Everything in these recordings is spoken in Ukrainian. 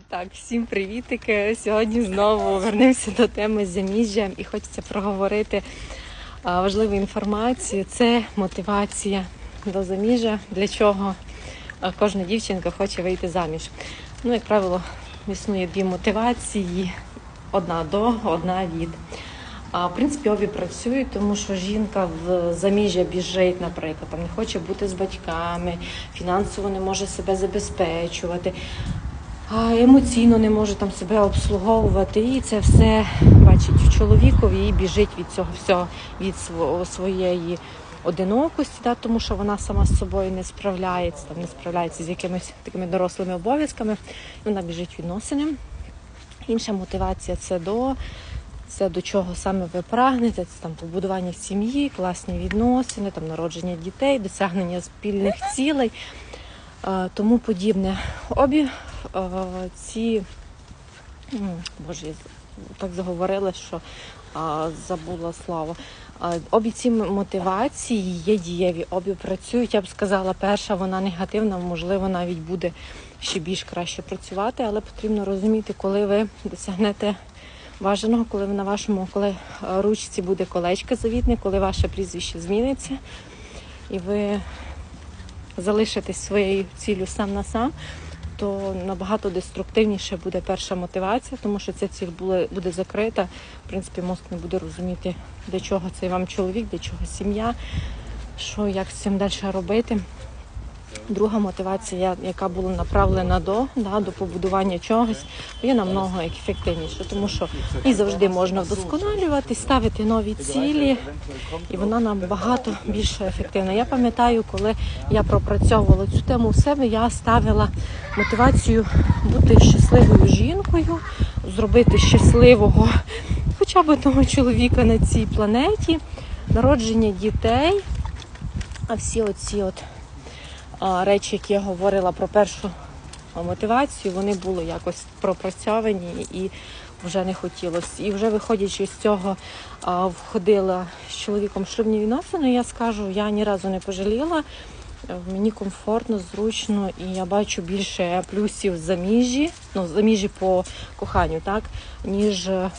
Так, всім привітики. Сьогодні знову вернемося до теми заміжжя і хочеться проговорити важливу інформацію. Це мотивація до заміжжя, для чого кожна дівчинка хоче вийти заміж. Ну, як правило, існує дві мотивації: одна до, одна від. А в принципі обі працюють, тому що жінка в заміжжя біжить, наприклад, там не хоче бути з батьками, фінансово не може себе забезпечувати, емоційно не може там себе обслуговувати. І це все бачить в чоловікові і біжить від цього всього, від сво- своєї одинокості, да, тому що вона сама з собою не справляється, там не справляється з якимись такими дорослими обов'язками. Вона біжить відносинам. Інша мотивація це до. Це до чого саме ви прагнете, це там побудування сім'ї, класні відносини, там народження дітей, досягнення спільних цілей, тому подібне. Обі ці боже, я так заговорила, що забула слава. Обі ці мотивації є дієві, обі працюють. Я б сказала, перша вона негативна, можливо, навіть буде ще більш краще працювати, але потрібно розуміти, коли ви досягнете бажаного, коли на вашому коли е, ручці буде колечко завітне, коли ваше прізвище зміниться, і ви залишитесь своєю ціллю сам на сам, то набагато деструктивніше буде перша мотивація, тому що ця ціль буде, закрита. В принципі, мозк не буде розуміти, для чого цей вам чоловік, для чого сім'я, що як з цим далі робити. Друга мотивація, яка була направлена до, да, до побудування чогось, є намного ефективніше, тому що і завжди можна вдосконалювати, ставити нові цілі, і вона набагато більш ефективна. Я пам'ятаю, коли я пропрацьовувала цю тему в себе, я ставила мотивацію бути щасливою жінкою, зробити щасливого хоча б одного чоловіка на цій планеті, народження дітей. А всі оці от речі, які я говорила про першу мотивацію, вони були якось пропрацьовані і вже не хотілося. І вже виходячи з цього, входила з чоловіком в шлюбні відносини. Я скажу, я ні разу не пожаліла. Мені комфортно, зручно, і я бачу більше плюсів в заміжжі, ну заміжжі по коханню, так, ніж е,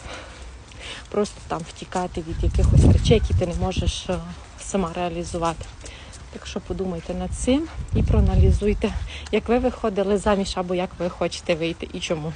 просто там втікати від якихось речей, які ти не можеш е, сама реалізувати. Так що подумайте над цим і проаналізуйте, як ви виходили заміж або як ви хочете вийти і чому.